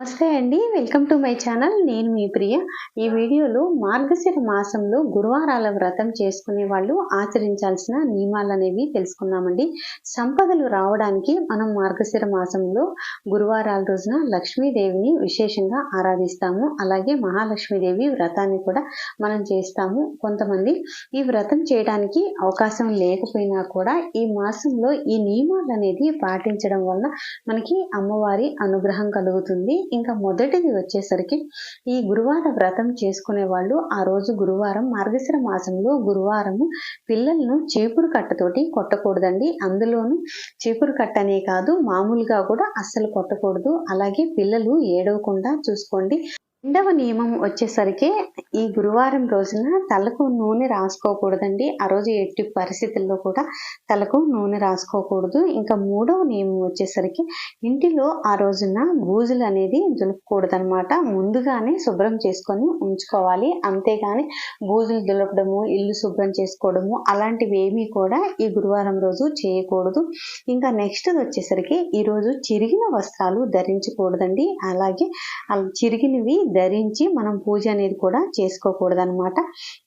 నమస్తే అండి. Welcome to my channel. నేను మీ ప్రియ. ఈ వీడియోలో మార్గశిర మాసంలో గురువారాల వ్రతం చేసుకునే వాళ్ళు ఆచరించాల్సిన నియమాలు అనేవి తెలుసుకున్నామండి సంపదలు రావడానికి మనం మార్గశిర మాసంలో గురువారాల రోజున లక్ష్మీదేవిని విశేషంగా ఆరాధిస్తాము. అలాగే మహాలక్ష్మీదేవి వ్రతాన్ని కూడా మనం చేస్తాము. కొంతమంది ఈ వ్రతం చేయడానికి అవకాశం లేకపోయినా కూడా ఈ మాసంలో ఈ నియమాలు అనేది పాటించడం వల్ల మనకి అమ్మవారి అనుగ్రహం కలుగుతుంది. ఇంకా మొదటిది వచ్చేసరికి ఈ గురువార వ్రతం చేసుకునే వాళ్ళు ఆ రోజు గురువారం మార్గశిర మాసంలో గురువారము పిల్లలను చీపురు కట్టతోటి కొట్టకూడదండి. అందులోనూ చీపురు కట్టనే కాదు మామూలుగా కూడా అస్సలు కొట్టకూడదు. అలాగే పిల్లలు ఏడవకుండా చూసుకోండి. రెండవ నియమం వచ్చేసరికి ఈ గురువారం రోజున తలకు నూనె రాసుకోకూడదండి. ఆ రోజు ఎట్టి పరిస్థితుల్లో కూడా తలకు నూనె రాసుకోకూడదు. ఇంకా మూడవ నియమం వచ్చేసరికి ఇంటిలో ఆ రోజున బూజులు అనేది దులుపకూడదనమాట ముందుగానే శుభ్రం చేసుకొని ఉంచుకోవాలి. అంతేగాని బూజులు దులపడము ఇల్లు శుభ్రం చేసుకోవడము అలాంటివి ఏమీ కూడా ఈ గురువారం రోజు చేయకూడదు. ఇంకా నెక్స్ట్ వచ్చేసరికి ఈరోజు చిరిగిన వస్త్రాలు ధరించకూడదండి. అలాగే చిరిగినవి ధరించి మనం పూజ అనేది కూడా చేసుకోకూడదనమాట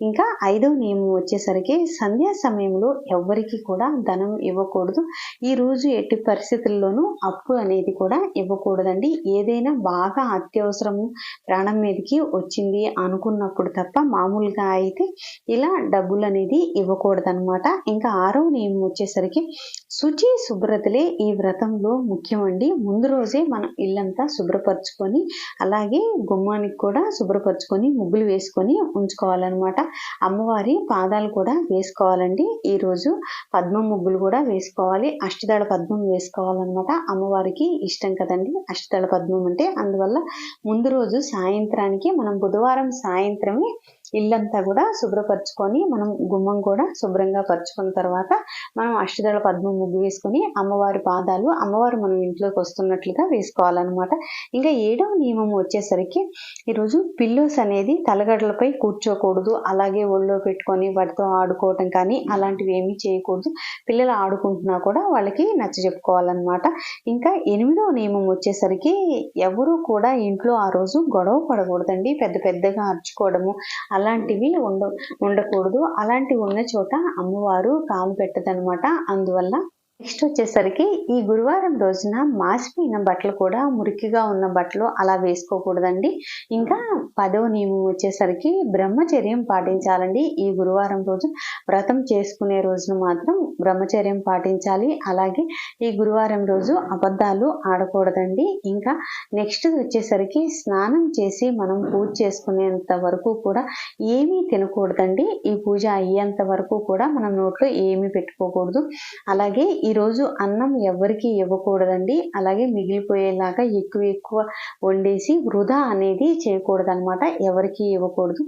ఇంకా ఐదవ నియమం వచ్చేసరికి సంధ్యా సమయంలో ఎవరికి కూడా ధనం ఇవ్వకూడదు. ఈ రోజు ఎట్టి పరిస్థితుల్లోనూ అప్పు అనేది కూడా ఇవ్వకూడదండి. ఏదైనా బాగా అత్యవసరము ప్రాణం మీదకి వచ్చింది అనుకున్నప్పుడు తప్ప మామూలుగా అయితే ఇలా డబ్బులు అనేది ఇవ్వకూడదనమాట ఇంకా ఆరవ నియమం వచ్చేసరికి శుచి శుభ్రతలే ఈ వ్రతంలో ముఖ్యమండి. ముందు రోజే మనం ఇల్లంతా శుభ్రపరచుకొని అలాగే గుమ్మ గుమ్మానికి కూడా శుభ్రపరచుకొని ముగ్గులు వేసుకొని ఉంచుకోవాలన్నమాట. అమ్మవారి పాదాలు కూడా వేసుకోవాలండి. ఈరోజు పద్మం ముగ్గులు కూడా వేసుకోవాలి. అష్టదళ పద్మం వేసుకోవాలన్నమాట. అమ్మవారికి ఇష్టం కదండి. అష్టదళ పద్మం అంటే అందువల్ల ముందు రోజు సాయంత్రానికి మనం బుధవారం సాయంత్రమే ఇల్లంతా కూడా శుభ్రపరచుకొని మనం గుమ్మం కూడా శుభ్రంగా పరుచుకున్న తర్వాత మనం అష్టదళ పద్మం ముగ్గు వేసుకొని అమ్మవారి పాదాలు అమ్మవారు మనం ఇంట్లోకి వస్తున్నట్లుగా వేసుకోవాలన్నమాట. ఇంకా ఏడవ నియమం వచ్చేసరికి ఈరోజు పిల్లోస్ అనేది తలగడలపై కూర్చోకూడదు. అలాగే ఒళ్ళో పెట్టుకొని వాటితో ఆడుకోవటం కానీ అలాంటివి ఏమీ చేయకూడదు. పిల్లలు ఆడుకుంటున్నా కూడా వాళ్ళకి నచ్చ చెప్పుకోవాలన్నమాట. ఇంకా ఎనిమిదవ నియమం వచ్చేసరికి ఎవరు కూడా ఇంట్లో ఆ రోజు గొడవ పడకూడదండి. పెద్ద పెద్దగా అరుచుకోవడము అలాంటివి ఉండ ఉండకూడదు. అలాంటివి ఉన్న చోట అమ్మవారు కాలు పెట్టదనమాట. అందువల్ల నెక్స్ట్ వచ్చేసరికి ఈ గురువారం రోజున మాసిపోయిన బట్టలు కూడా మురికిగా ఉన్న బట్టలు అలా వేసుకోకూడదండి. ఇంకా పదవ నియమం వచ్చేసరికి బ్రహ్మచర్యం పాటించాలండి. ఈ గురువారం రోజు వ్రతం చేసుకునే రోజున మాత్రం బ్రహ్మచర్యం పాటించాలి. అలాగే ఈ గురువారం రోజు అబద్ధాలు ఆడకూడదండి. ఇంకా నెక్స్ట్ వచ్చేసరికి స్నానం చేసి మనం పూజ చేసుకునేంత వరకు కూడా ఏమీ తినకూడదండి. ఈ పూజ అయ్యేంత వరకు కూడా మనం నోట్లో ఏమీ పెట్టుకోకూడదు. అలాగే ఈరోజు అన్నం ఎవరికి ఇవ్వకూడదండి. అలాగే మిగిలిపోయేలాగా ఎక్కువ ఎక్కువ వండేసి వృధా అనేది చేయకూడదు అనమాట ఎవరికి ఇవ్వకూడదు.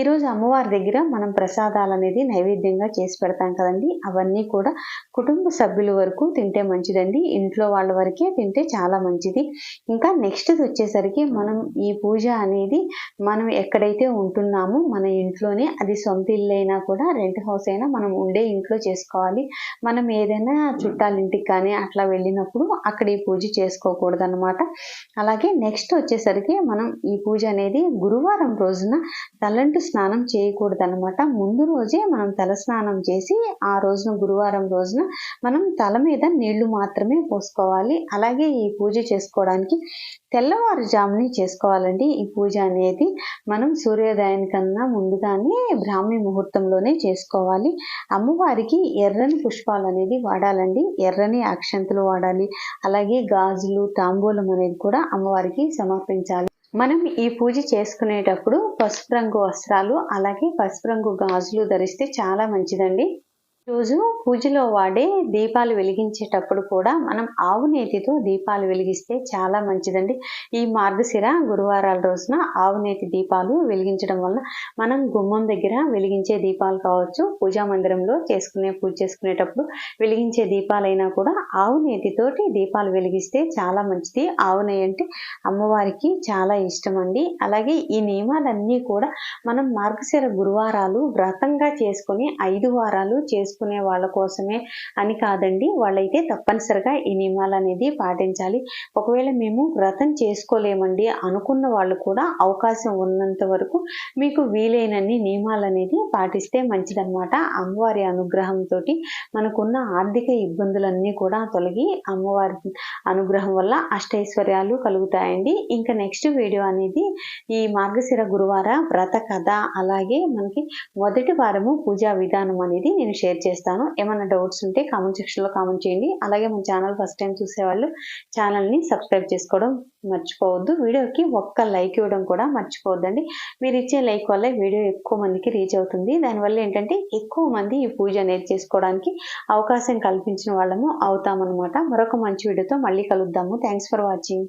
ఈరోజు అమ్మవారి దగ్గర మనం ప్రసాదాలు అనేది నైవేద్యంగా చేసి పెడతాం కదండి. అవన్నీ కూడా కుటుంబ సభ్యుల వరకు తింటే మంచిదండి. ఇంట్లో వాళ్ళ వరకే తింటే చాలా మంచిది. ఇంకా నెక్స్ట్ వచ్చేసరికి మనం ఈ పూజ అనేది మనం ఎక్కడైతే ఉంటున్నామో మన ఇంట్లోనే అది సొంత ఇల్లు అయినా కూడా రెంట్ హౌస్ అయినా మనం ఉండే ఇంట్లో చేసుకోవాలి. మనం ఏదైనా చుట్టాలింటికి కానీ అట్లా వెళ్ళినప్పుడు అక్కడ ఈ పూజ చేసుకోకూడదు అనమాట అలాగే నెక్స్ట్ వచ్చేసరికి మనం ఈ పూజ అనేది గురువారం రోజున తలంటు స్నానం చేయకూడదు అనమాట ముందు రోజే మనం తల స్నానం చేసి ఆ రోజున గురువారం రోజున మనం తల మీద నీళ్ళు మాత్రమే పోసుకోవాలి. అలాగే ఈ పూజ చేసుకోవడానికి తెల్లవారుజామునే చేసుకోవాలండి ఈ పూజ అనేది. మనం సూర్యోదయానికన్నా ముందుగానే బ్రాహ్మీ ముహూర్తంలోనే చేసుకోవాలి. అమ్మవారికి ఎర్రని పుష్పాలు అనేది వాడాలండి. ఎర్రని అక్షంతులు వాడాలి. అలాగే గాజులు తాంబూలం అనేది కూడా అమ్మవారికి సమర్పించాలి. మనం ఈ పూజ చేసుకునేటప్పుడు పసుపు రంగు వస్త్రాలు అలాగే పసుపు రంగు గాజులు ధరిస్తే చాలా మంచిదండి. రోజు పూజలో వాడే దీపాలు వెలిగించేటప్పుడు కూడా మనం ఆవు నేతితో దీపాలు వెలిగిస్తే చాలా మంచిదండి. ఈ మార్గశిర గురువారాల రోజున ఆవు నేతి దీపాలు వెలిగించడం వల్ల మనం గుమ్మం దగ్గర వెలిగించే దీపాలు కావచ్చు పూజా మందిరంలో చేసుకునే పూజ చేసుకునేటప్పుడు వెలిగించే దీపాలైనా కూడా ఆవు నేతితోటి దీపాలు వెలిగిస్తే చాలా మంచిది. ఆవు నెయ్యి అంటే అమ్మవారికి చాలా ఇష్టం అండి అలాగే ఈ నియమాలన్నీ కూడా మనం మార్గశిర గురువారాలు వ్రతంగా చేసుకొని ఐదు వారాలు చేసుకు చేసుకునే వాళ్ళ కోసమే అని కాదండి. వాళ్ళైతే తప్పనిసరిగా ఈ నియమాలు అనేది పాటించాలి. ఒకవేళ మేము వ్రతం చేసుకోలేమండి అనుకున్న వాళ్ళు కూడా అవకాశం ఉన్నంత వరకు మీకు వీలైనన్ని నియమాలు అనేది పాటిస్తే మంచిదన్నమాట. అమ్మవారి అనుగ్రహంతో మనకున్న ఆర్థిక ఇబ్బందులన్నీ కూడా తొలగి అమ్మవారి అనుగ్రహం వల్ల అష్టైశ్వర్యాలు కలుగుతాయండి. ఇంకా నెక్స్ట్ వీడియో అనేది ఈ మార్గశిర గురువార వ్రత కథ అలాగే మనకి మొదటి వారము పూజా విధానం అనేది నేను షేర్ చేస్తాను. ఏమైనా డౌట్స్ ఉంటే కామెంట్ సెక్షన్లో కామెంట్ చేయండి. అలాగే మన ఛానల్ ఫస్ట్ టైం చూసేవాళ్ళు ఛానల్ని సబ్స్క్రైబ్ చేసుకోవడం మర్చిపోవద్దు. వీడియోకి ఒక్క లైక్ ఇవ్వడం కూడా మర్చిపోవద్దండి. మీరు ఇచ్చే లైక్ వల్ల వీడియో ఎక్కువ మందికి రీచ్ అవుతుంది. దానివల్ల ఏంటంటే ఎక్కువ మంది ఈ పూజ అనేది చేసుకోవడానికి అవకాశం కల్పించిన వాళ్ళము అవుతామన్నమాట. మరొక మంచి వీడియోతో మళ్ళీ కలుద్దాము. Thanks for watching